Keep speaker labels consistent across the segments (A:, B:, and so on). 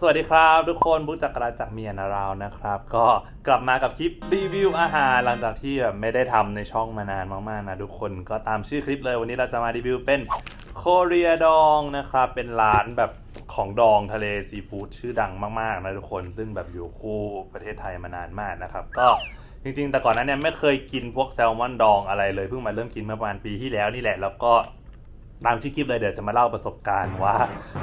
A: สวัสดีครับทุกคนบุ๊จักรราจากเมียนาราวนะครับ ก็กลับมากับคลิปรีวิวอาหารหลังจากที่แบบไม่ได้ทำในช่องมานานมากๆนะทุกคนก็ตามชื่อคลิปเลยวันนี้เราจะมารีวิวเป็นโคเรียดองนะครับ เป็นร้านแบบของดองทะเลซีฟู้ดชื่อดังมากๆนะทุกคนซึ่งแบบอยู่คู่ประเทศไทยมานานมากนะครับ ก็จริงๆ แต่ก่อนนั้นเนี่ยไม่เคยกินพวกแซลมอนดองอะไรเลยเพิ่งมาเริ่มกินเมื่อประมาณปีที่แล้วนี่แหละ แล้วก็ ตามชื่อคลิปเลยเดี๋ยวจะมาเล่าประสบการณ์ว่า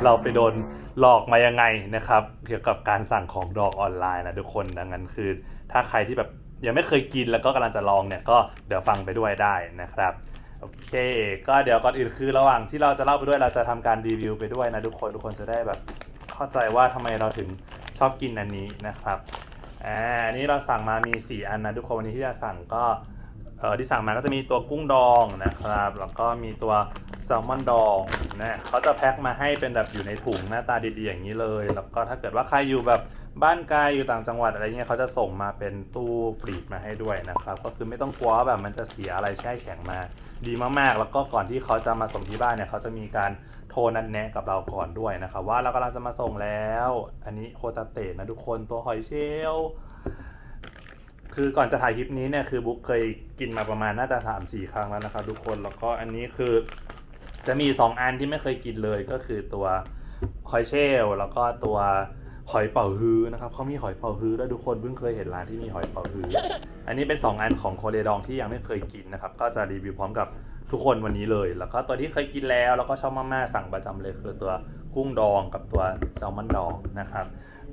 A: เราไปโดนหลอกมายังไงนะครับ เกี่ยวกับการสั่งของดองออนไลน์นะทุกคนดังนั้นคือ ถ้าใครที่แบบยังไม่เคยกินแล้วก็กำลังจะลองเนี่ยก็เดี๋ยวฟังไปด้วยได้นะครับโอเค ก็เดี๋ยวก่อนอื่นคือระหว่างที่เราจะเล่าไปด้วยเราจะทำการรีวิวไปด้วยนะทุกคนทุกคนจะได้แบบเข้าใจว่าทำไมเราถึงชอบกินอันนี้นะครับอ่าอันนี้เราสั่งมามี 4 อันนะทุกคนวันนี้ที่จะสั่งก็เออที่สั่งมาก็จะมีตัวกุ้งดองนะครับ แล้วก็มีตัว ซลมอนดองนะเขาจะแพ็คมาให้เป็นแบบอยู่ในถุงหน้าตาดีๆอย่างนี้เลย แล้วก็ถ้าเกิดว่าใครอยู่แบบบ้านไกลอยู่ต่างจังหวัดอะไรเงี้ยเขาจะส่งมาเป็นตู้ฟรีดมาให้ด้วยนะครับ ก็คือไม่ต้องกลัวว่าแบบมันจะเสียอะไรแช่แข็งมา ดีมากๆ แล้วก็ก่อนที่เขาจะมาส่งที่บ้านเนี่ยเขาจะมีการโทรนัดแนะกับเราก่อนด้วยนะครับว่าเรากำลังจะมาส่งแล้ว อันนี้โคตาเตะนะทุกคนตัวหอยเชลลคือก่อนจะถ่ายคลิปนี้เนี่ยคือบุ๊กเคยกินมาประมาณน่าจะสามสี่ครั้งแล้วนะครับทุกคนแล้วก็อันนี้คือ จะมีสองอันที่ไม่เคยกินเลยก็คือตัวหอยเชลลแล้วก็ตัวหอยเป่าฮื้อนะครับเขามีหอยเป่าฮื้อแล้วทุกคนเพิ่งเคยเห็นร้านที่มีหอยเป่าฮื้ออันนี้เป็นสองอันของโคเรดองที่ยังไม่เคยกินนะครับ ก็จะรีวิวพร้อมกับทุกคนวันนี้เลย แล้วก็ตัวที่เคยกินแล้วแล้วก็ชอบมากๆสั่งประจำเลยคือตัวกุ้งดองกับตัวแซลมอนดองนะครับ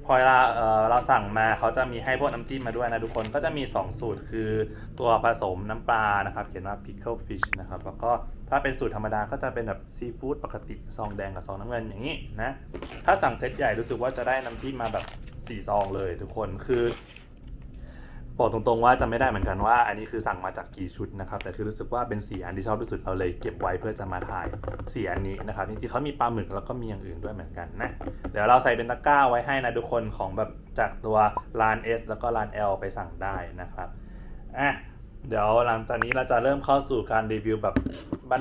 A: พอเวลาเเราสั่งมาเขาจะมีให้พวกน้ำจิ้มมาด้วยนะทุกคนก็จะมี 2 สูตรคือตัวผสมน้ำปลานะครับ เขียนว่า pickle fish นะครับ แล้วก็ถ้าเป็นสูตรธรรมดาก็จะเป็นแบบซีฟู้ดปกติซองแดงกับซองน้ำเงินอย่างนี้นะ ถ้าสั่งเซตใหญ่รู้สึกว่าจะได้น้ำจิ้มมาแบบ4ซองเลยทุกคนคือ บอกตรงๆว่าจะไม่ได้เหมือนกันว่าอันนี้คือสั่งมาจากกี่ชุดนะครับ แต่คือรู้สึกว่าเป็นสีอันที่ชอบที่สุดเราเลยเก็บไว้เพื่อจะมาถ่ายสีอันนี้นะครับจริงๆเขามีปลาหมึกแล้วก็มีอย่างอื่นด้วยเหมือนกันนะเดี๋ยวเราใส่เป็นตะกร้าไว้ให้นะทุกคนของแบบจากตัวร้าน S แล้วก็ร้าน L ไปสั่งได้นะครับอะเดี๋ยวหลังจากนี้เราจะเริ่มเข้าสู่การรีวิวแบบ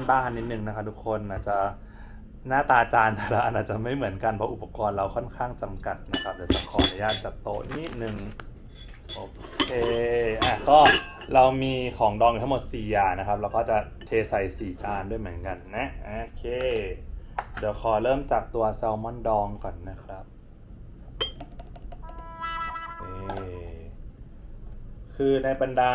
A: บ้านๆนิดนึงนะคะทุกคนอาจจะหน้าตาจานแต่ละอันอาจจะไม่เหมือนกันเพราะอุปกรณ์เราค่อนข้างจำกัดนะครับเดี๋ยวจะขออนุญาตจัดโต๊ะนิดนึงโอเค อะก็เรามีของดองอยู่ทั้งหมด 4 อย่างนะครับ เราก็จะเทใส่ 4 จานด้วยเหมือนกันนะ โอเค เดี๋ยวขอเริ่มจากตัวแซลมอนดองก่อนนะครับคือในบรรดา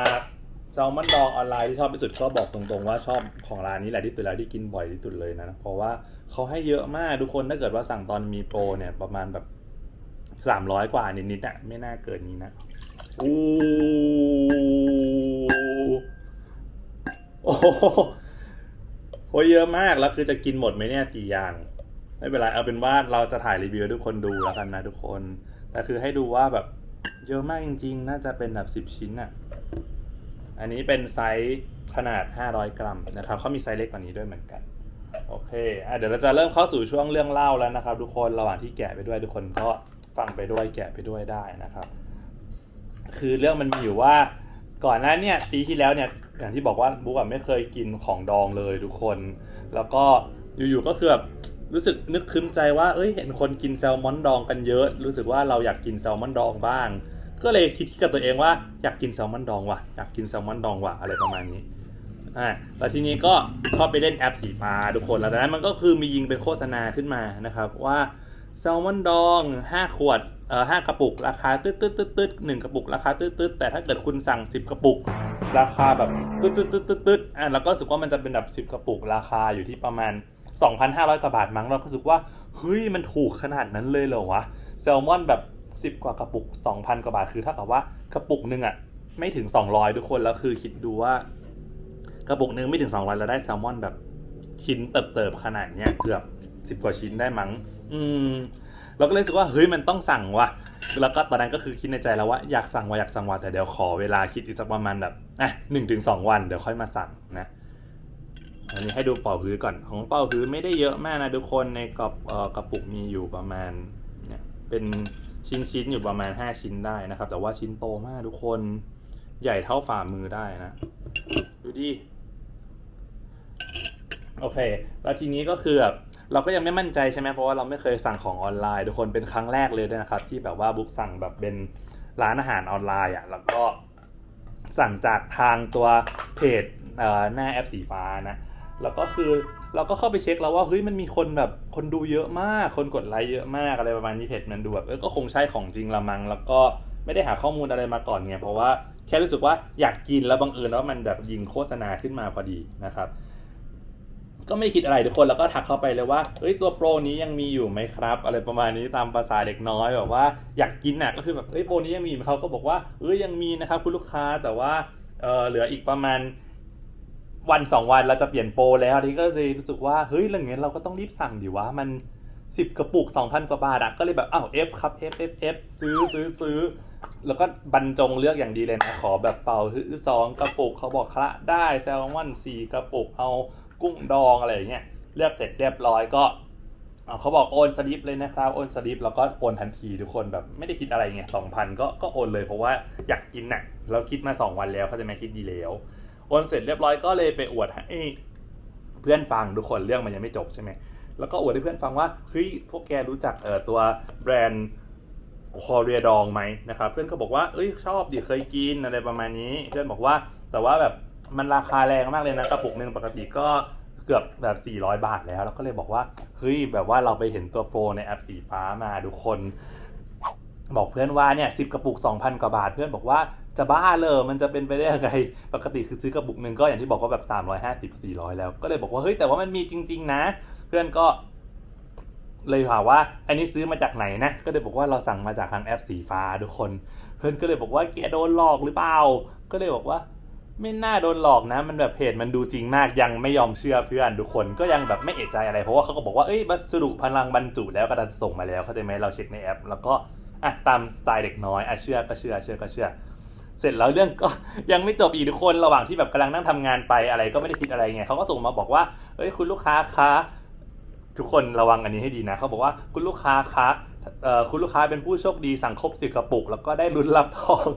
A: แซลมอนดองออนไลน์ที่ชอบที่สุดก็บอกตรงๆว่าชอบของร้านนี้แหละที่เป็นร้าที่กินบ่อยที่สุดเลยนะ เพราะว่าเขาให้เยอะมากทุกคนถ้าเกิดว่าสั่งตอนมีโปรเนี่ยประมาณแบบสามร้อยกว่านิดๆอะไม่น่าเกินนี้นะ อู้โอ้โหเยอะมากแล้วคือจะกินหมดไหมเนี่ยกี่อย่าง ไม่เป็นไรเอาเป็นว่าเราจะถ่ายรีวิวทุกคนดูแล้วกันนะทุกคน แต่คือให้ดูว่าแบบเยอะมากจริงๆ น่าจะเป็นแบบ10ชิ้นอะอันนี้เป็นไซส์ขนาด 500 กรัมนะครับเขามีไซส์เล็กกว่านี้ด้วยเหมือนกัน โอเคอะเดี๋ยวเราจะเริ่มเข้าสู่ช่วงเรื่องเล่าแล้วนะครับ ทุกคน ระหว่างที่แกะไปด้วยทุกคนก็ฟังไปด้วยแกะไปด้วยได้นะครับ คือเรื่องมันมีอยู่ว่าก่อนหน้าเนี่ยปีที่แล้วเนี่ยอย่างที่บอกว่าบุ๊กอะไม่เคยกินของดองเลยทุกคน แล้วก็อยู่ๆก็คือแบบรู้สึกนึกคืมใจว่าเอ้ยเห็นคนกินแซลมอนดองกันเยอะ รู้สึกว่าเราอยากกินแซลมอนดองบ้าง ก็เลยคิดกับตัวเองว่าอยากกินแซลมอนดองว่ะอยากกินแซลมอนดองว่ะอะไรประมาณนี้อ่าแล้วทีนี้ก็เข้าไปเล่นแอปสีฟ้าทุกคนแล้วจากนั้นมันก็คือมียิงเป็นโฆษณาขึ้นมานะครับว่า แซลมอนดอง 5 ขวดเอ่อ5กระปุก ราคาตืดตืดตืดตืดหนึ่งกระปุก ราคาตืดตืดแต่ถ้าเกิดคุณสั่ง 10 กระปุก ราคาแบบตืดตืดตืดตืดตืดอะแล้วก็รู้สึกว่ามันจะเป็นแบบ10 กระปุก ราคาอยู่ที่ประมาณ 2,500กว่าบาทมั้งเราก็รู้สึกว่าเฮ้ยมันถูกขนาดนั้นเลยเหรอวะแซลมอนแบบ 10 กว่ากระปุก 2,000 กว่าบาทคือเท่ากับว่ากระปุกหนึ่งอะไม่ถึง 200 ทุกคนแล้วคือคิดดูว่ากระปุกหนึ่งไม่ถึง 200 แล้วได้แซลมอนแบบชิ้นเติบๆขนาดเนี้ยเกือบ 10 กว่าชิ้นได้มั้ง อืมเราก็เลยรู้สึกว่าเฮ้ยมันต้องสั่งว่ะ แล้วก็ตอนนั้นก็คือคิดในใจแล้วว่าอยากสั่งว่าอยากสั่งว่าแต่เดี๋ยวขอเวลาคิดอีกสักประมาณแบบอะหนึ่งถึงสองวันเดี๋ยวค่อยมาสั่งนะอันนี้ให้ดูเป่าฮื้อก่อนของเป่าฮื้อไม่ได้เยอะมากนะทุกคนในกระเอ่อกระปุกมีอยู่ประมาณเนี่ยเป็นชิ้นชิ้นๆอยู่ประมาณ 5 ชิ้นได้นะครับ แต่ว่าชิ้นโตมากทุกคนใหญ่เท่าฝ่ามือได้นะ ดูดิ โอเค แล้วทีนี้ก็คือแบบเราก็ยังไม่มั่นใจใช่ไหมเพราะว่าเราไม่เคยสั่งของออนไลน์ ทุกคนเป็นครั้งแรกเลยด้วยนะครับ ที่แบบว่าบุ๊กสั่งแบบเป็นร้านอาหารออนไลน์อะแล้วก็สั่งจากทางตัวเพจเอ่อหน้าแอปสีฟ้านะแล้วก็คือเราก็เข้าไปเช็คแล้วว่าเฮ้ยมันมีคนแบบคนดูเยอะมาก คนกดไลค์เยอะมากอะไรประมาณนี้เพจมันดูแบบเออก็คงใช่ของจริงละมัง แล้วก็ไม่ได้หาข้อมูลอะไรมาก่อนไงเพราะว่าแค่รู้สึกว่าอยากกินแล้วบังเอิญว่ามันแบบยิงโฆษณาขึ้นมาพอดีนะครับ ก็ไม่ได้คิดอะไรทุกคนแล้วก็ทักเข้าไปเลยว่าเอ้ยตัวโปรนี้ยังมีอยู่ไหมครับ อะไรประมาณนี้ตามภาษาเด็กน้อยแบบว่าอยากกินน่ะก็คือแบบเอ้ยโปรนี้ยังมีไหมเขาก็บอกว่าเอ้ยยังมีนะครับคุณลูกค้าแต่ว่าเออเหลืออีกประมาณวันสองวันเราจะเปลี่ยนโปรแล้วทีก็เลยรู้สึกว่าเฮ้ยเรื่องเงี้ยเราก็ต้องรีบสั่งดิวะมัน10กระปุก2,000กว่าบาทอะก็เลยแบบอ้าว F ครับ F F F ซื้อซื้อซื้อแล้วก็บรรจงเลือกอย่างดีเลยนะ ขอแบบเป่าฮื้อสองกระปุกเขาบอกคละได้แซลมอนสี่กระปุกเอา กุ้งดองอะไรอย่างเงี้ยเลือกเสร็จเรียบร้อยก็เขาบอกโอนสลิปเลยนะครับ โอนสลิปแล้วก็โอนทันทีทุกคนแบบไม่ได้คิดอะไรไงสองพันก็ก็โอนเลยเพราะว่าอยากกินน่ะเราคิดมาสองวันแล้วเขาจะไม่คิดดีแล้ว โอนเสร็จเรียบร้อยก็เลยไปอวดให้เพื่อนฟังทุกคนเรื่องมันยังไม่จบใช่ไหมแล้วก็อวดให้เพื่อนฟังว่าเฮ้ยพวกแกรู้จักเอ่อตัวแบรนด์คอเรียดองไหมนะครับเพื่อนก็บอกว่าเอ้ยชอบดิเคยกินอะไรประมาณนี้ เพื่อนบอกว่าแต่ว่าแบบ มันราคาแรงมากเลยนะกระปุกหนึ่งปกติก็เกือบแบบ 400 บาทแล้ว แล้วก็เลยบอกว่าเฮ้ยแบบว่าเราไปเห็นตัวโปรในแอปสีฟ้ามาทุกคน บอกเพื่อนว่าเนี่ยสิกระปุก 2,000 กว่าบาท เพื่อนบอกว่าจะบ้าเลยมันจะเป็นไปได้ยังไงปกติคือซื้อกระปุกหนึ่งก็อย่างที่บอกว่าแบบ 350 400 แล้ว ก็เลยบอกว่าเฮ้ยแต่ว่ามันมีจริง ๆ นะ เพื่อนก็เลยถามว่าอันนี้ซื้อมาจากไหนนะ ก็เลยบอกว่าเราสั่งมาจากทางแอปสีฟ้าทุกคน เพื่อนก็เลยบอกว่าแกโดนหลอกหรือเปล่า ก็เลยบอกว่า ไม่น่าโดนหลอกนะ มันแบบเพจมันดูจริงมากยังไม่ยอมเชื่อเพื่อนทุกคนก็ยังแบบไม่เอะใจอะไรเพราะว่าเขาก็บอกว่าเอ้ยวัสดุพลังบรรจุแล้วกระดาษส่งมาแล้วเข้าใจไหมเราเช็คในแอป แล้วก็อะตามสไตล์เด็กน้อยอะเชื่อก็เชื่อเชื่อก็เชื่อ เสร็จแล้วเรื่องก็ยังไม่จบอีกทุกคนระหว่างที่แบบกำลังนั่งทำงานไปอะไรก็ไม่ได้คิดอะไรไงเขาก็ส่งมาบอกว่าเฮ้ยคุณลูกค้าคะทุกคนระวังอันนี้ให้ดีนะเขาบอกว่าคุณลูกค้าคะเอ่อคุณลูกค้าเป็นผู้โชคดีสั่งครบสิบกระปุก แล้วก็ได้ลุ้นรับทอง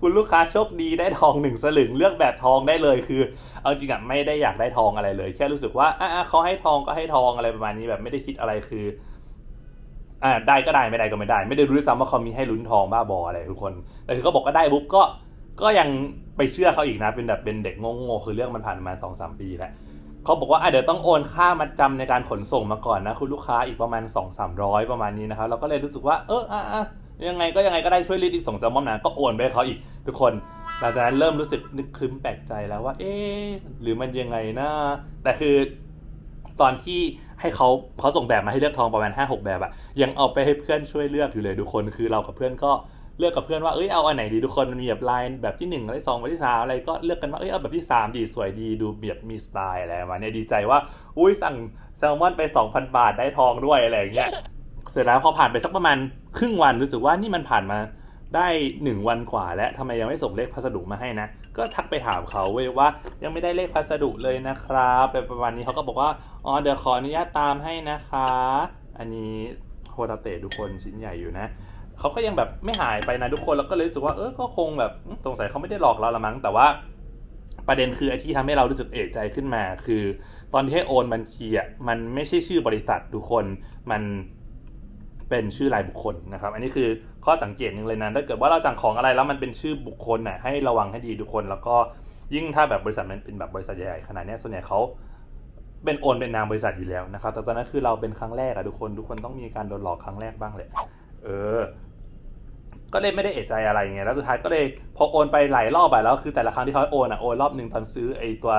A: คุณลูกค้าโชคดีได้ทองหนึ่งสลึงเลือกแบบทองได้เลยคือ เอาจริงอะไม่ได้อยากได้ทองอะไรเลย แค่รู้สึกว่าอะเขาให้ทองก็ให้ทองอะไรประมาณนี้แบบไม่ได้คิดอะไรคืออ่าได้ก็ได้ไม่ได้ก็ไม่ได้ ไม่ได้รู้ซ้ำว่าเขามีให้ลุ้นทองบ้าบออะไรทุกคน แต่คือเขาบอกก็ได้ปุ๊บก็ก็ยังไปเชื่อเขาอีกนะเป็นแบบเป็นเด็กโง่ๆคือเรื่องมันผ่านมาสองสามปีแล้วเขาบอกว่าอะเดี๋ยวต้องโอนค่ามัดจำในการขนส่งมาก่อนนะ คุณลูกค้าอีกประมาณ2 3 0 0ประมาณนี้นะครับเราก็เลยรู้สึกว่า เอออะอะ ยังไงก็ยังไงก็ได้ช่วยรีบอีกส่งแซลมอนนะก็โอนไปให้เขาอีก ทุกคน หลังจากนั้นเริ่มรู้สึกนึกคลึ้มแปลกใจแล้วว่า เอ๊หรือมันยังไงนะแต่คือตอนที่ให้เขาเขาส่งแบบมาให้เลือกทองประมาณ5 6 แบบอะยังเอาไปให้เพื่อนช่วยเลือกอยู่เลยทุกคนคือเรากับเพื่อนก็เลือกกับเพื่อนว่าเอ้ยเอาอันไหนดีทุกคนมันมีแบบลายแบบที่1นึ่งที่สองแบบที่สามอะไรก็เลือกกันว่าเอ้ยเอาแบบที่ 3 ดีสวยดีดูแบบมีสไตล์อะไรมาเนี่ยดีใจว่า อุ้ยสั่งแซลมอนไป 2,000 บาทได้ทองด้วยอะไรอย่างเงี้ย เสร็จแล้วพอผ่านไปสักประมาณครึ่งวันรู้สึกว่านี่มันผ่านมาได้1วันกว่าแล้วทำไมยังไม่ส่งเลขพัสดุมาให้นะ ก็ทักไปถามเขาเว้ยว่ายังไม่ได้เลขพัสดุเลยนะครับแบบประมาณนี้เขาก็บอกว่าอ๋อเดี๋ยวขออนุญาตตามให้นะคะ อันนี้โฮตาเตะทุกคนชิ้นใหญ่อยู่นะเขาก็ยังแบบไม่หายไปนะทุกคนแล้วก็เลยรู้สึกว่าเออก็คงแบบสงสัยเขาไม่ได้หลอกเราละมั้งแต่ว่า ประเด็นคือไอ้ที่ทำให้เรารู้สึกเอะใจขึ้นมา คือ ตอนที่ให้โอนบัญชีอะมันไม่ใช่ชื่อบริษัททุกคนมัน เป็นชื่อรายบุคคลนะครับ อันนี้คือข้อสังเกตหนึ่งเลยนะถ้าเกิดว่าเราสั่งของอะไรแล้วมันเป็นชื่อบุคคลน่ะให้ระวังให้ดีทุกคน แล้วก็ยิ่งถ้าแบบบริษัทมันเป็นแบบบริษัทใหญ่ขนาดนี้ส่วนใหญ่เขาเป็นโอนเป็นนามบริษัทอยู่แล้วนะครับ แต่ตอนนั้นคือเราเป็นครั้งแรกอะทุกคน ทุกคนต้องมีการโดนหลอกครั้งแรกบ้างแหละ เออ ก็เลยไม่ได้เอะใจอะไรไง แล้วสุดท้ายก็เลยพอโอนไปหลายรอบอะแล้ว คือแต่ละครั้งที่เขาให้โอนอะโอนรอบหนึ่งตอนซื้อไอตัว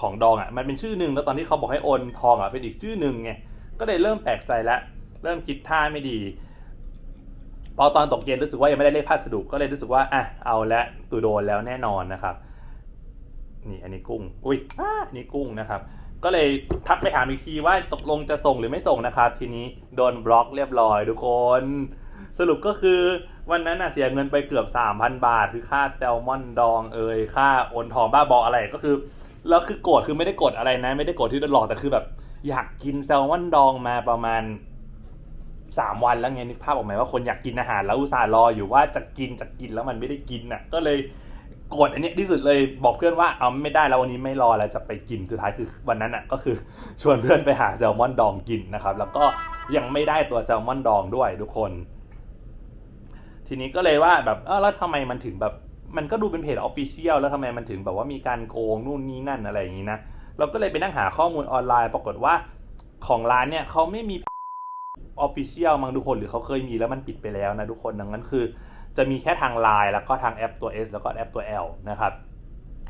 A: ของดองอะมันเป็นชื่อหนึ่งแล้วตอนที่เขาบอกให้โอนทองอะเป็นอีกชื่อหนึ่งไง ก็เลยเริ่มแปลกใจแล้ว เริ่มคิดท่าไม่ดี พอตอนตกเย็นรู้สึกว่ายังไม่ได้เลขพัสดุก็เลยรู้สึกว่าอะเอาละตูโดนแล้วแน่นอนนะครับ นี่อันนี้กุ้ง อุ้ยอันนี้กุ้งนะครับ ก็เลยทักไปถามอีกทีว่าตกลงจะส่งหรือไม่ส่งนะครับ ทีนี้โดนบล็อกเรียบร้อยทุกคน สรุปก็คือวันนั้นน่ะเสียเงินไปเกือบ 3,000 บาท คือค่าแซลมอนดองเอ่ยค่าโอนทองบ้าบออะไรก็คือแล้วคือโกรธคือไม่ได้โกรธอะไรนะ ไม่ได้โกรธที่โดนหลอกแต่คือแบบอยากกินแซลมอนดองมาประมาณ สามวันแล้วไงนึกภาพออกไหมว่าคนอยากกินอาหารแล้วอุตส่าห์รออยู่ว่าจะกินจะกินแล้วมันไม่ได้กินน่ะ ก็เลยโกรธอันนี้ที่สุดเลยบอกเพื่อนว่าเอาไม่ได้แล้ววันนี้ไม่รอแล้วจะไปกินสุดท้ายคือวันนั้นอะก็คือชวนเพื่อนไปหาแซลมอนดองกินนะครับ แล้วก็ยังไม่ได้ตัวแซลมอนดองด้วยทุกคน ทีนี้ก็เลยว่าแบบเออแล้วทำไมมันถึงแบบมันก็ดูเป็นเพจออฟฟิเชียลแล้วทำไมมันถึงแบบว่ามีการโกงนู่นนี่นั่นอะไรอย่างนี้นะเราก็เลยไปนั่งหาข้อมูลออนไลน์ ปรากฏว่าของร้านเนี่ยเขาไม่มี ออฟฟิเชียลมั้งทุกคนหรือเขาเคยมีแล้วมันปิดไปแล้วนะทุกคนดังนั้นคือ จะมีแค่ทาง Line แล้วก็ทางแอปตัว S แล้วก็แอปตัว L นะครับ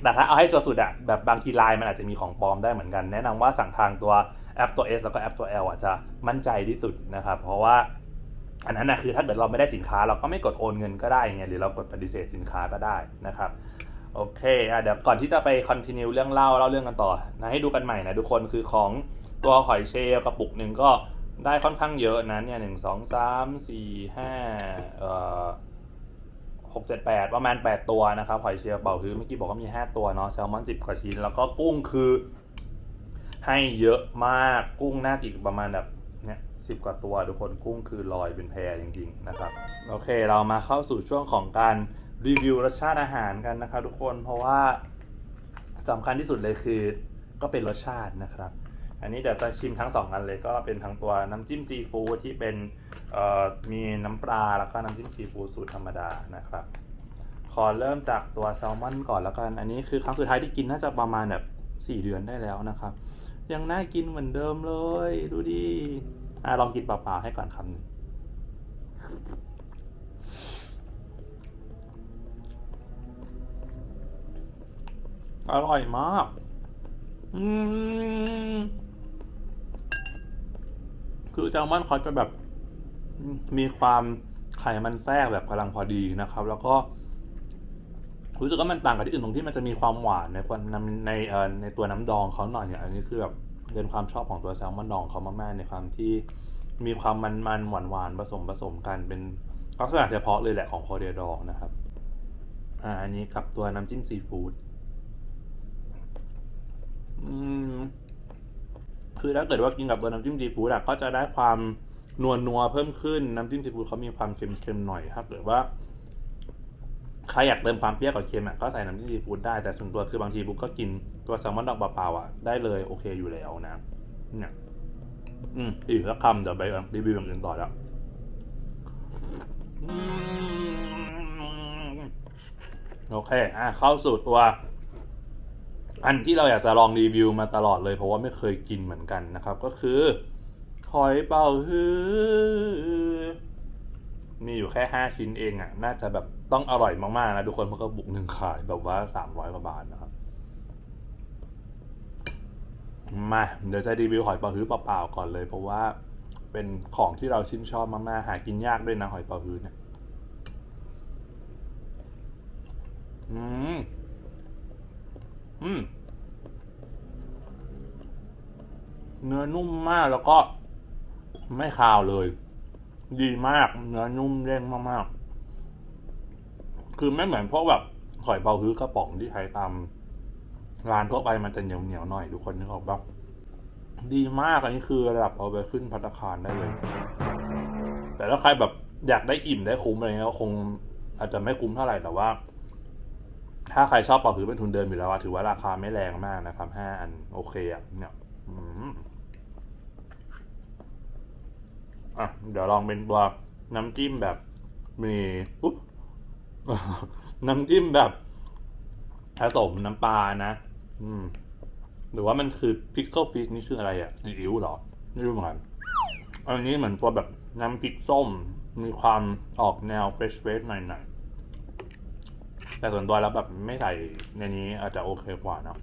A: แต่ถ้าเอาให้ตัวสุดอะแบบบางทีไลน์มันอาจจะมีของปลอมได้เหมือนกัน แนะนำว่าสั่งทางตัวแอปตัว S แล้วก็แอปตัว L อะจะมั่นใจที่สุดนะครับ เพราะว่าอันนั้นนะคือถ้าเกิดเราไม่ได้สินค้าเราก็ไม่กดโอนเงินก็ได้ไงหรือเรากดปฏิเสธสินค้าก็ได้นะครับโอเคอะเดี๋ยวก่อนที่จะไปคอนติเนียเรื่องเล่าเล่าเรื่องกันต่อนะให้ดูกันใหม่นะทุกคนคือของตัวหอยเชลกระปุกหนึ่งก็ ได้ค่อนข้างเยอะนะเนี่ยหนึ่งสองสามสี่ห้าเอ่อหกเจ็ดแปดประมาณแปดตัวนะครับหอยเชลล์เป่าฮื้อเมื่อกี้บอกว่ามีห้าตัวเนาะแซลมอนสิบกว่าชิ้น แล้วก็กุ้งคือ ให้เยอะมากกุ้งหน่าจะอีกประมาณแบบเนี่ยสิบกว่าตัวทุกคนกุ้งคือลอยเป็นแพรจริง ๆ นะครับ โอเคเรามาเข้าสู่ช่วงของการรีวิวรสชาติอาหารกันนะครับทุกคนเพราะว่าสำคัญที่สุดเลยคือก็เป็นรสชาตินะครับ อันนี้เดี๋ยวจะชิมทั้งสองอันเลยก็เป็นทั้งตัวน้ำจิ้มซีฟู้ดที่เป็นมีน้ำปลาแล้วก็น้ำจิ้มซีฟู้ดสูตรธรรมดานะครับ ขอเริ่มจากตัวแซลมอนก่อนแล้วกัน อันนี้คือครั้งสุดท้ายที่กินน่าจะประมาณแบบ4เดือนได้แล้วนะครับ ยังน่ากินเหมือนเดิมเลย ดูดิอะลองกินเปล่าๆให้ก่อนคำหนึ่งอร่อยมาก อืม คือแซลมอนเขาจะแบบมีความไขมันแทรกแบบกำลังพอดีนะครับ แล้วก็รู้สึกว่ามันต่างกับที่อื่นตรงที่มันจะมีความหวานในควนในในตัวน้ำดองเขาหน่อยเนี่ยอันนี้คือแบบเป็นความชอบของตัวแซลมอนดองเขามากๆในความที่มีความมันๆหวานๆผสมผสมกันเป็นลักษณะเฉพาะเลยแหละของคอเดียดองนะครับอ่าอันนี้กับตัวน้ำจิ้มซีฟู้ดอืม คือถ้าเกิดว่ากินกับตัวน้ำจิ้มซีฟู้ดก็จะได้ความนัวนัวเพิ่มขึ้นน้ำจิ้มซีฟู้ดเขามีความเค็มๆหน่อยถ้าเกิดว่าใครอยากเติมความเปรี้ยวกับเค็มก็ใส่น้ำจิ้มซีฟู้ดได้แต่ส่วนตัวคือบางทีบุ๊กก็กินตัวแซลมอนดองเปล่าๆอะได้เลยโอเคอยู่แล้วนะเนี่ยอืมอีกสักคำเดี๋ยวไปรีวิวอย่างอื่นต่อแล้วโอเค อะเข้าสู่ตัว อันที่เราอยากจะลองรีวิวมาตลอดเลย เพราะว่าไม่เคยกินเหมือนกันนะครับ ก็คือหอยเป่าฮื้อมีอยู่แค่ห้าชิ้นเองอะ น่าจะแบบต้องอร่อยมากๆนะทุกคนเพราะก็บุกหนึ่งขายแบบว่าสามร้อยกว่าบาทนะครับ มาเดี๋ยวจะรีวิวหอยเป่าฮื้อเปล่าๆก่อนเลย เพราะว่าเป็นของที่เราชื่นชอบมากๆหากินยากด้วยนะหอยเป่าฮื้อเนี่ย อืม อืมเนื้อนุ่มมากแล้วก็ ไม่คาวเลย ดีมาก เนื้อนุ่มเด้งมากๆ คือไม่เหมือนพวกแบบหอยเบาฮื้อกระป๋องที่ใช้ตามร้านทั่วไปมันจะเหนียวเหนียวๆหน่อยทุกคนนึกออกปะดีมากอันนี้คือระดับเอาไปขึ้นพัตคารได้เลย แต่ถ้าใครแบบอยากได้อิ่มได้คุ้มอะไรเงี้ยคงอาจจะไม่คุ้มเท่าไหร่แต่ว่า ถ้าใครชอบเป่าฮื้อเป็นทุนเดิมอยู่แล้วอะถือว่าราคาไม่แรงมากนะครับห้าอันโอเคอะเนี่ยอะเดี๋ยวลองเป็นตัวน้ำจิ้มแบบมีอุ๊บน้ำจิ้มแบบผสมน้ำปลานะ อืม หรือว่ามันคือพิกเกิลฟิชนี่คืออะไรอะซีอิ๊วเหรอ ไม่รู้เหมือนกัน อันนี้เหมือนตัวแบบน้ำพริกส้ม มีความออกแนวเฟรชเวสหน่อย แต่ส่วนตัวแล้วแบบไม่ใส่ในนี้อาจจะโอเคกว่าเนอะ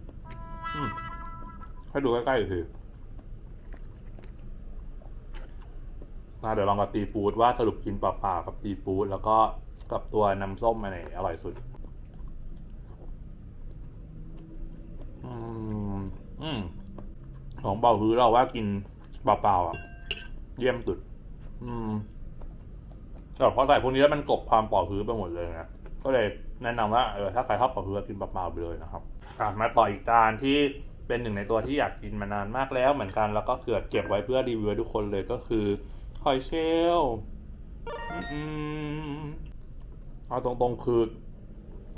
A: ให้ดูใกล้ๆอีกทีมาเดี๋ยวลองกับตีฟู้ดว่าสรุปกินเปล่าๆกับตีฟู้ดแล้วก็กับตัวน้ำส้มอันไหนอร่อยสุด อืม อืม ของเบาฮื้อเราว่ากินเปล่าๆอะ เยี่ยมสุด อืมแต่พอใส่พวกนี้แล้วมันกบความเปล่าฮื้อไปหมดเลยนะก็เลย แนะนำว่าเออถ้าใครชอบปล่าฮื้อกินเปล่าๆไปเลยนะครับอะมาต่ออีกจานที่เป็นหนึ่งในตัวที่อยากกินมานานมากแล้วเหมือนกันแล้วก็เกือเก็บไว้เพื่อรีวิวทุกคนเลยก็คือหอยเชลล์อืมเอาตรงๆคือ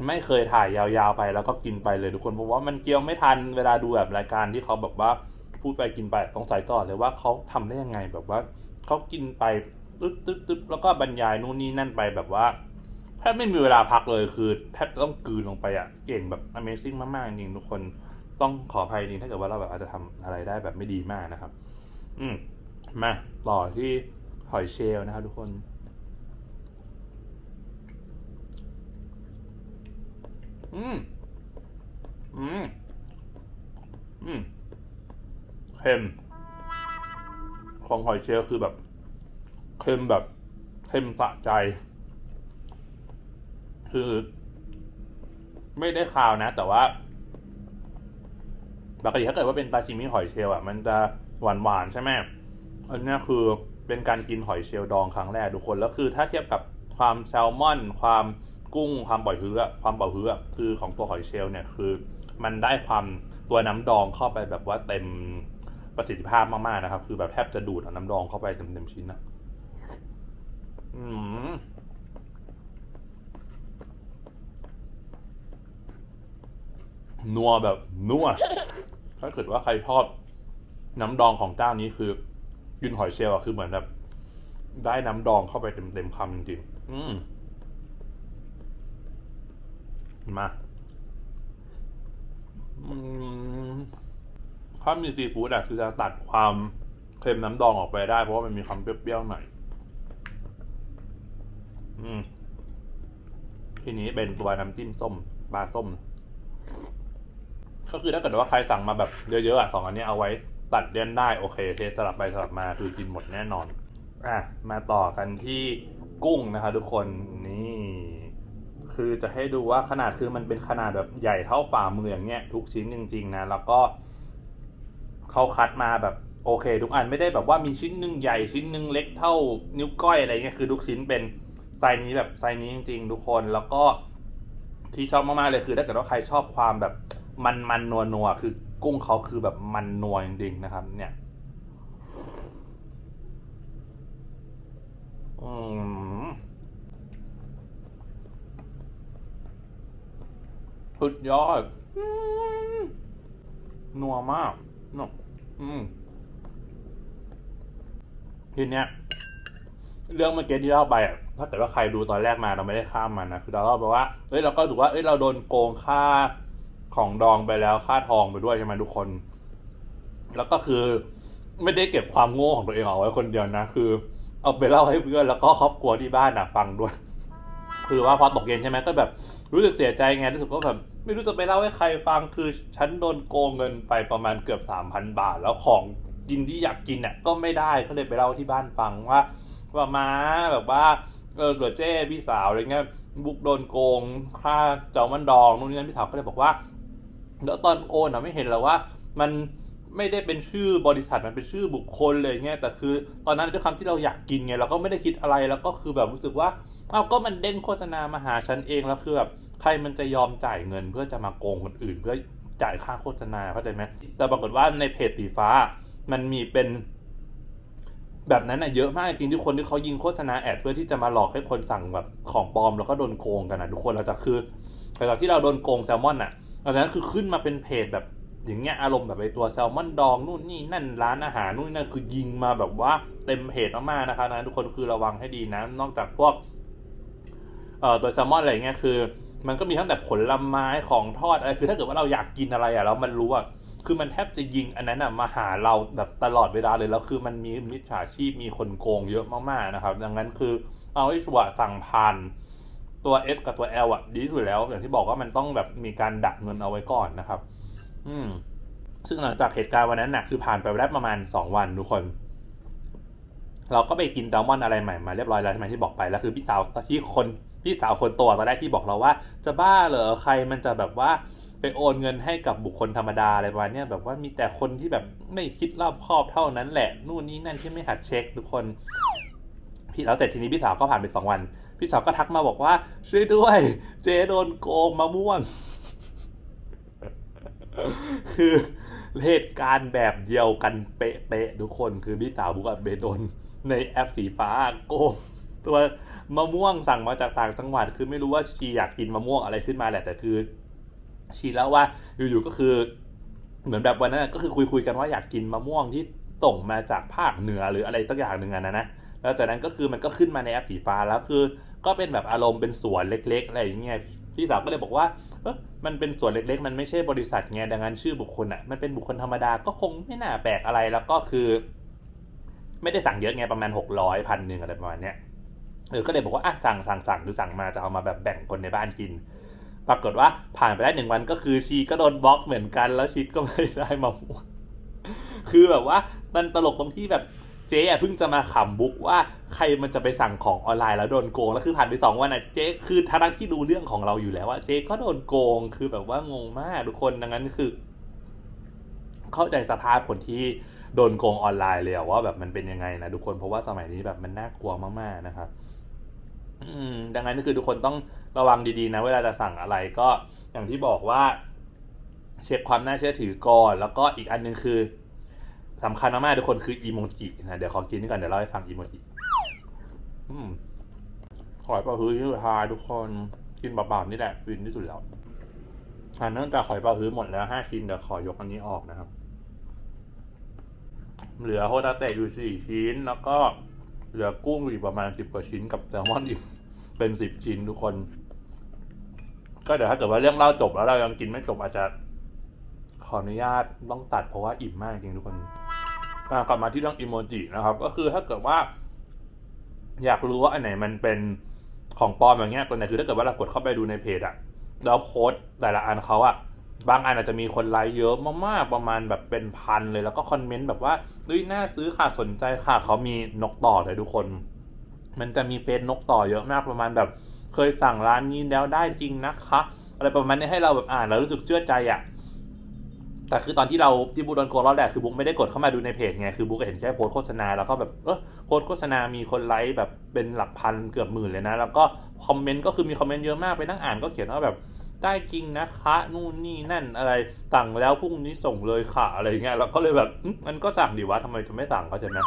A: ไม่เคยถ่ายยาวๆไปแล้วก็กินไปเลยทุกคนเพราะว่ามันเกี่ยวไม่ทันเวลาดูแบบรายการที่เขาแบบว่าพูดไปกินไปต้องใส่ตลอดเลยว่าเขาทำได้ยังไงแบบว่าเขากินไปตึ๊ดตึ๊ดตึ๊ดแล้วก็บรรยายนู่นนี่นั่นไปแบบว่า แทบไม่มีเวลาพักเลยคือแทบต้องกืนลงไปอะเก่งแบบ Amazing มากๆจริงทุกคนต้องขออภัยจริงถ้าเกิดว่าเราแบบอาจจะทำอะไรได้แบบไม่ดีมากนะครับ อืมมาต่อที่หอยเชลล์นะครับทุกคน อืม อืม อืมเค็มของหอยเชลล์คือแบบเค็มแบบเค็มสะใจ คือ ไม่ได้คาวนะ แต่ว่าปกติถ้าเกิดว่าเป็นตาชิมิหอยเชลล์อะ มันจะหวานหวานๆใช่ไหมอันนี้คือเป็นการกินหอยเชลล์ดองครั้งแรกทุกคน แล้วคือถ้าเทียบกับความแซลมอน ความกุ้ง ความปล่อยเฮือความเป่าเฮือคือของตัวหอยเชลล์เนี่ยคือ มันได้ความตัวน้ำดองเข้าไปแบบว่าเต็มประสิทธิภาพมากๆนะครับ คือแบบแทบจะดูดเอาน้ำดองเข้าไปเต็มๆชิ้นนะอืม นัวแบบนัวถ้าเกิดว่าใครชอบน้ำดองของเจ้านี้คือกินหอยเชลล์อะคือเหมือนแบบ ได้น้ำดองเข้าไปเต็มเต็มๆคำจริงๆอืมมาอถ้ามีซีฟู้ดอะคือจะตัดความเค็มน้ำดองออกไปได้ เพราะว่ามันมีความเปรี้ยวๆหน่อยอืมทีนี้เป็นตัวน้ำจิ้มส้มปลาส้ม ก็คือถ้าเกิดว่าใครสั่งมาแบบเยอะๆอะสองอันนี้เอาไว้ตัดเลี่ยนได้โอเค เทสลับไปสลับมาคือกินหมดแน่นอน อะ มาต่อกันที่กุ้งนะคะทุกคนนี่ คือจะให้ดูว่าขนาดคือมันเป็นขนาดแบบใหญ่เท่าฝ่ามืออย่างเงี้ยทุกชิ้นจริง ๆ นะ แล้วก็เขาคัดมาแบบโอเค ทุกอันไม่ได้แบบว่ามีชิ้นหนึ่งใหญ่ชิ้นหนึ่งเล็กเท่านิ้วก้อยอะไรเงี้ยคือทุกชิ้นเป็นไซส์นี้แบบไซส์นี้จริง ๆ ทุกคนแล้วก็ที่ชอบมากๆเลยคือถ้าเกิดว่าใครชอบความแบบ มันมันนัวนัวคือกุ้งเขาคือแบบมันนัวจริงๆนะครับ เนี่ย อืมสุดยอดนัวมากเนอะอืมทีเนี้ย เรื่องเมื่อกี้ที่เล่าไปอะถ้าเกิดว่าใครดูตอนแรกมาเราไม่ได้ข้ามมันนะคือเราเล่าไปว่าเอ้ยเราก็ถือว่าเอ้ยเราโดนโกงค่า ของดองไปแล้วค่าทองไปด้วยใช่ไหมทุกคน แล้วก็คือไม่ได้เก็บความโง่ของตัวเองเอาไว้คนเดียวนะ คือ เอาไปเล่าให้เพื่อนแล้วก็ครอบครัวที่บ้านนะฟังด้วย คือว่าพอตกเย็นใช่ไหมก็แบบรู้สึกเสียใจไงรู้สึกว่าแบบไม่รู้จะไปเล่าให้ใครฟังคือฉันโดนโกงเงินไปประมาณเกือบสามพันบาท แล้วของกินที่อยากกินเนี่ยก็ไม่ได้ก็เลยไปเล่าที่บ้านฟังว่าว่าม้าแบบว่าเออเกิดเจ้พี่สาวอะไรเงี้ยบุกโดนโกงค่าเจ้ามันดองนู่นนี่นั่นพี่สาวก็เลยบอกว่า แล้วตอนโอนอะไม่เห็นแล้วว่า มันไม่ได้เป็นชื่อบริษัทมันเป็นชื่อบุคคลเลยเงี้ยแต่คือ ตอนนั้นด้วยคำที่เราอยากกินไงเราก็ไม่ได้คิดอะไรแล้วก็คือแบบรู้สึกว่าเอาก็มันเด้นโฆษณามาหาฉันเองแล้วคือแบบใครมันจะยอมจ่ายเงินเพื่อจะมาโกงคนอื่น เพื่อจ่ายค่าโฆษณาเข้าใจไหมแต่ปรากฏว่าในเพจสีฟ้า มันมีเป็นแบบนั้นอะเยอะมากจริงที่คนที่เขายิงโฆษณาแอดเพื่อที่จะมาหลอกให้คนสั่งแบบของปลอมแล้วก็โดนโกงกันนะทุกคนเราจะคือหลังจากที่เราโดนโกงแซลมอนอะ หลังจากนั้นคือขึ้นมาเป็นเพจแบบอย่างเงี้ยอารมณ์แบบไอตัวแซลมอนดองนู่นนี่นั่นร้านอาหารนู่นนี่นั่นคือยิงมาแบบว่าเต็มเพจมากๆนะคะนะทุกคนคือระวังให้ดีนะ นอกจากพวกเอ่อตัวแซลมอนอะไรเงี้ยคือ มันก็มีทั้งแบบผลไม้ของทอดอะไรคือถ้าเกิดว่าเราอยากกินอะไรอะแล้วมันรู้อะคือมันแทบจะยิงอันนั้นอะมาหาเราแบบตลอดเวลาเลยแล้วคือมันมีมิจฉาชีพมีคนโกงเยอะมากๆนะครับ ดังนั้นคือเอาให้ชัวร์สั่งผ่าน ตัว S กับตัว L อะดีที่สุดแล้วอย่างที่บอกว่ามันต้องแบบมีการดักเงินเอาไว้ก่อนนะครับ อืม ซึ่งหลังจากเหตุการณ์วันนั้นน่ะคือผ่านไปได้ประมาณสองวันทุกคน เราก็ไปกินแซลมอนอะไรใหม่มาเรียบร้อยแล้วใช่ไหมที่บอกไปแล้วคือพี่สาวที่คนพี่สาวคนโตตอนแรกที่บอกเราว่า จะบ้าเหรอใครมันจะแบบว่าไปโอนเงินให้กับบุคคลธรรมดาอะไรประมาณนี้แบบว่ามีแต่คนที่แบบไม่คิดรอบคอบเท่านั้นแหละ นู่นนี่นั่นที่ไม่หัดเช็คทุกคน พี่แล้วแต่ทีนี้พี่สาวก็ผ่านไปสองวัน พี่สาวก็ทักมาบอกว่า ช่วยด้วย เจโดนโกงมะม่วง คือเหตุการณ์แบบเดียวกันเป๊ะๆทุกคนคือพี่สาวบุกับเบโดนในแอปสีฟ้าโกงตัวมะม่วงสั่งมาจากต่างจังหวัด คือไม่รู้ว่าชีอยากกินมะม่วงอะไรขึ้นมาแหละแต่คือชีแล้วว่าอยู่ๆก็คือ เหมือนแบบวันนั้นก็คือคุยคุยๆกันว่าอยากกินมะม่วงที่ส่งมาจากภาคเหนือหรืออะไรตั้งอย่างหนึ่งอะนะนะแล้วจากนั้นก็คือมันก็ขึ้นมาในแอปสีฟ้าแล้วคือ ก็เป็นแบบอารมณ์เป็นสวนเล็ก ๆ อะไรอย่างเงี้ยพี่สาวก็เลยบอกว่าเออมันเป็นสวนเล็ก ๆ มันไม่ใช่บริษัทไงดังนั้นชื่อบุคคลอะมันเป็นบุคคลธรรมดาก็คงไม่น่าแปลกอะไรแล้วก็คือ ไม่ได้สั่งเยอะไงประมาณหกร้อยพันหนึ่งอะไรประมาณเนี้ยเออก็เลยบอกว่าอะสั่งสั่งสั่งคือสั่งมาจะเอามาแบบแบ่งคนในบ้านกิน ปรากฏว่าผ่านไปได้หนึ่งวันก็คือชีก็โดนบล็อกเหมือนกัน แล้วชีก็ไม่ได้มาคือแบบว่ามันตลกตรงที่แบบ เจ๊เพิ่งจะมาขำบุ๊กว่าใครมันจะไปสั่งของออนไลน์แล้วโดนโกงแล้วคือผ่านไปสองวันอะเจ๊คือทั้งที่ดูเรื่องของเราอยู่แล้วว่าเจ๊ก็โดนโกงคือแบบว่างงมากทุกคนดังนั้นคือ เข้าใจสภาพคนที่โดนโกงออนไลน์เลยว่าแบบมันเป็นยังไงนะทุกคนเพราะว่าสมัยนี้แบบมันน่ากลัวมากๆนะครับดังนั้นก็คือทุกคนต้องระวังดีๆนะ เวลาจะสั่งอะไรก็อย่างที่บอกว่า เช็คความน่าเชื่อถือก่อน แล้วก็อีกอันหนึงคือ สำคัญมากๆทุกคนคืออีโมจินะเดี๋ยวขอกินนี่ก่อนเดี๋ยวเล่าให้ฟังอีโมจิอืมขอยเปลาฮื้อที่สุดท้ายทุกคนกินเปล่าๆนี่แหละฟินที่สุดแล้วอ่าเนื่องจากหอยเปลาฮื้อหมดแล้วห้าชิ้นเดี๋ยวขอยกอันนี้ออกนะครับ เหลือโฮตาเตะอยู่สี่ชิ้น แล้วก็เหลือกุ้งอยู่ประมาณสิบกว่าชิ้นกับแซลมอนอีกเป็นสิบชิ้นทุกคน ก็เดี๋ยวถ้าเกิดว่าเรื่องเล่าจบแล้วเรายังกินไม่จบอาจจะขออนุญาตต้องตัดเพราะว่าอิ่มมากจริงทุกคน กลับมาที่เรื่องอิโมจินะครับ ก็คือถ้าเกิดว่า อยากรู้ว่าอันไหนมันเป็นของปลอมอย่างเงี้ยตัวไหนคือถ้าเกิดว่าเรากดเข้าไปดูในเพจอะแล้วโพสต์แต่ละอันเขาอะบางอันอาจจะมีคนไลค์เยอะมากๆประมาณแบบเป็นพันเลยแล้วก็คอมเมนต์แบบว่าเฮ้ยน่าซื้อค่ะสนใจค่ะเขามีนกต่อเลยทุกคน มันจะมีเฟซนกต่อเยอะมากประมาณแบบ เคยสั่งร้านนี้แล้วได้จริงนะคะ อะไรประมาณนี้ให้เราแบบอ่านแล้วรู้สึกเชื่อใจอะ แต่คือตอนที่เราที่บุ๊กโดนโกงรอบแรกคือบุ๊กไม่ได้กดเข้ามาดูในเพจไงคือบุ๊กเห็นแค่โพสโฆษณาแล้วก็แบบเออโพสโฆษณามีคนไลค์แบบเป็นหลักพันเกือบหมื่นเลยนะ แล้วก็คอมเมนต์ก็คือมีคอมเมนต์เยอะมากไปนั่งอ่านก็เขียนว่าแบบได้จริงนะคะนู่นนี่นั่นอะไรสั่งแล้วพรุ่งนี้ส่งเลยค่ะอะไรเงี้ยเราก็เลยแบบมันก็สั่งดีวะทำไมจะไม่สั่งเขาใจไหม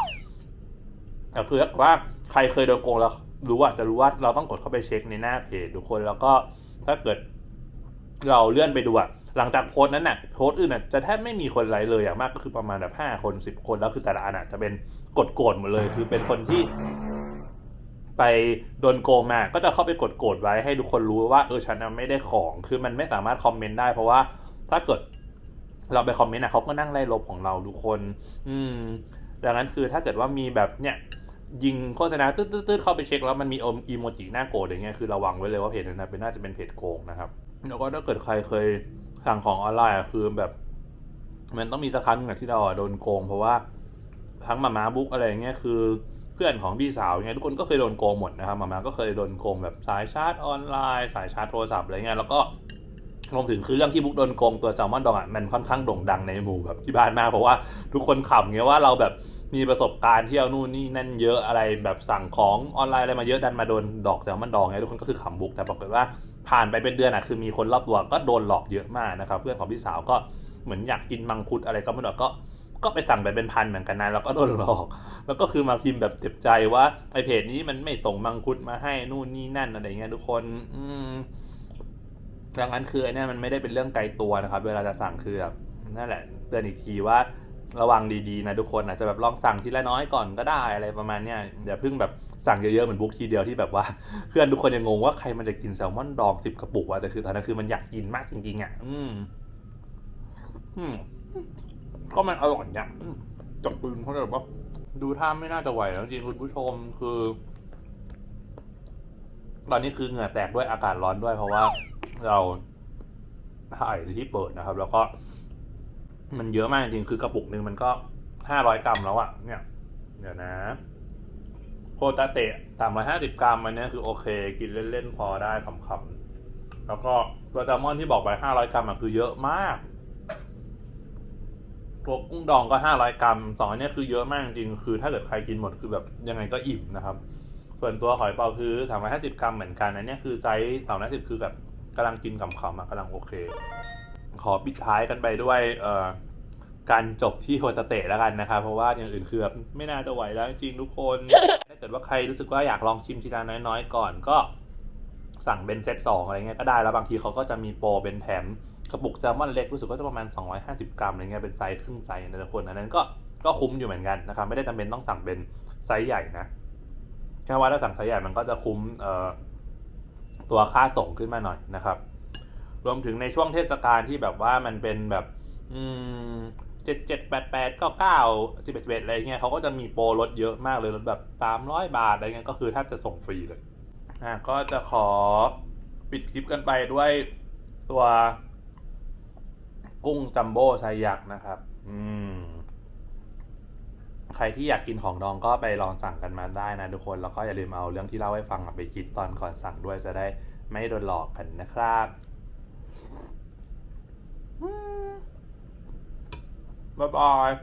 A: แต่คือว่าใครเคยโดนโกงแล้วรู้ว่าจะรู้ว่าเราต้องกดเข้าไปเช็คในหน้าเพจทุกคนแล้วก็ถ้าเกิดเราเลื่อนไปดูอะ หลังจากโพสต์นั้นน่ะโพสต์อื่นน่ะจะแทบไม่มีคนไลค์เลยอย่างมากก็คือประมาณแบบห้าคนสิบคนแล้วคือแต่ละอันอะจะเป็นกดโกรธหมดเลย คือเป็นคนที่ ไปโดนโกงมาก็จะเข้าไปกดโกรธไว้ให้ทุกคนรู้ว่าเออฉันไม่ได้ของ คือมันไม่สามารถคอมเมนต์ได้เพราะว่าถ้าเกิดเราไปคอมเมนต์อะเขาก็นั่งไล่ลบของเราทุกคน อืม ดังนั้นคือถ้าเกิดว่ามีแบบเนี่ย ยิงโฆษณาตืดๆๆเข้าไปเช็คแล้วมันมีอมอีโมจิหน้าโกรธอย่างเงี้ยคือระวังไว้เลยว่าเพจนั้นนะเป็นน่าจะเป็นเพจโกงนะครับ แล้วก็ถ้าเกิดใครเคย สั่งของออนไลน์อะคือแบบ มันต้องมีสักครั้งนึงอะที่เราอะโดนโกง เพราะว่าทั้งมาม่าบุ๊กอะไรเงี้ยคือเพื่อนของพี่สาวอย่างเงี้ยทุกคนก็เคยโดนโกงหมดนะครับมาม่าก็เคยโดนโกงแบบสายชาร์จออนไลน์ สายชาร์จโทรศัพท์อะไรเงี้ยแล้วก็รวมถึงคือเรื่องที่บุ๊กโดนโกงตัวแซลมอนดองอะมันค่อนข้างโด่งดังในหมู่แบบที่บ้านมากเพราะว่าทุกคนขำเงี้ยว่าเราแบบ มีประสบการณ์เที่ยวนู่นนี่นั่นเยอะอะไรแบบสั่งของออนไลน์อะไรมาเยอะดันมาโดนดอกแซลมอนดองไงทุกคนก็คือขำบุกแต่ปรากฏว่าผ่านไปเป็นเดือนอะคือมีคนรอบตัวก็โดนหลอกเยอะมากนะครับ เพื่อนของพี่สาวก็เหมือนอยากกินมังคุดอะไรก็ไม่รู้ก็ก็ไปสั่งไปเป็นพันเหมือนกันนะแล้วก็โดนหลอก แล้วก็คือมาพิมพ์แบบเจ็บใจว่าไอเพจนี้มันไม่ส่งมังคุดมาให้นู่นนี่นั่นอะไรเงี้ยทุกคน อืมดังนั้นคือไอ้เนี่ยมันไม่ได้เป็นเรื่องไกลตัวนะครับ เวลาจะสั่งคือแบบนั่นแหละเตือนอีกทีว่า ระวังดีๆนะทุกคนอาจจะแบบลองสั่งทีละน้อยก่อนก็ได้อะไรประมาณเนี้ยอย่าเพิ่งแบบสั่งเยอะๆเหมือนบุ๊กทีเดียวที่แบบว่า เพื่อนทุกคนยังงงว่าใครมันจะกินแซลมอนดองสิบกระปุกวะแต่คือตอนนั้นคือมันอยากกินมากจริงๆอะอืมอืมก็มันอร่อยอย่างจับปืนเขาเลยว่าดูท่าไม่น่าจะไหวแล้วจริงคุณผู้ชมคือ ตอนนี้คือเหงื่อแตกด้วยอากาศร้อนด้วยเพราะว่าเราถ่ายที่เปิดนะครับ แล้วก็ มันเยอะมากจริงคือกระปุกหนึ่งมันก็ห้าร้อยกรัมแล้วอะเนี่ย เดี๋ยวนะโคตาเตะสามร้อยห้าสิบกรัมอันนี้คือโอเค กินเล่นๆพอได้ขำๆแล้วก็ตัวแซลมอนที่บอกไปห้าร้อยกรัมอะคือเยอะมากตัวกุ้งดองก็ห้าร้อยกรัมสองอันนี้คือเยอะมากจริงๆคือ ถ้าเกิดใครกินหมดคือแบบยังไงก็อิ่มนะครับ ส่วนตัวหอยเป๋าคือสามร้อยห้าสิบกรัมเหมือนกันอันเนี้ยคือไซส์สามร้อยสิบคือแบบกำลังกินขำๆอะกำลังโอเค ขอปิดท้ายกันไปด้วยเอ่อการจบที่โฮตาเตะแล้วกันนะครับ เพราะว่าอย่างอื่นคือแบบไม่น่าจะไหวแล้วจริงทุกคน ถ้าเกิดว่าใครรู้สึกว่าอยากลองชิมทีละน้อยๆ ก่อนก็สั่งเป็นเซตสองอะไรเงี้ยก็ได้แล้วบางทีเขาก็จะมีโปรเป็นแถมกระปุกแซลมอนเล็กรู้สึกว่าจะประมาณ 250 กรัมอะไรเงี้ยเป็นไซส์ครึ่งไซส์นะทุกคนอันนั้นก็ก็คุ้มอยู่เหมือนกันนะครับไม่ได้จำเป็นต้องสั่งเป็นไซส์ใหญ่นะแค่ว่าถ้าสั่งไซส์ใหญ่มันก็จะคุ้มเอ่อตัวค่าส่งขึ้นมาหน่อยนะครับ รวมถึงในช่วงเทศกาลที่แบบว่ามันเป็นแบบ อืมเจ็ดเจ็ดแปดแปดเก้าเก้าสิบเอ็ดสิบเอ็ดอะไรเงี้ยเขาก็จะมีโปรลดเยอะมากเลยลดแบบสามร้อยบาทอะไรเงี้ยก็คือแทบจะส่งฟรีเลยอะก็จะขอปิดคลิปกันไปด้วยตัวกุ้งจัมโบ้ไซยักษ์นะครับ อืม ใครที่อยากกินของดองก็ไปลองสั่งกันมาได้นะทุกคน แล้วก็อย่าลืมเอาเรื่องที่เล่าให้ฟังไปคิดตอนก่อนสั่งด้วยจะได้ไม่โดนหลอกกันนะครับ Hmm. Bye bye.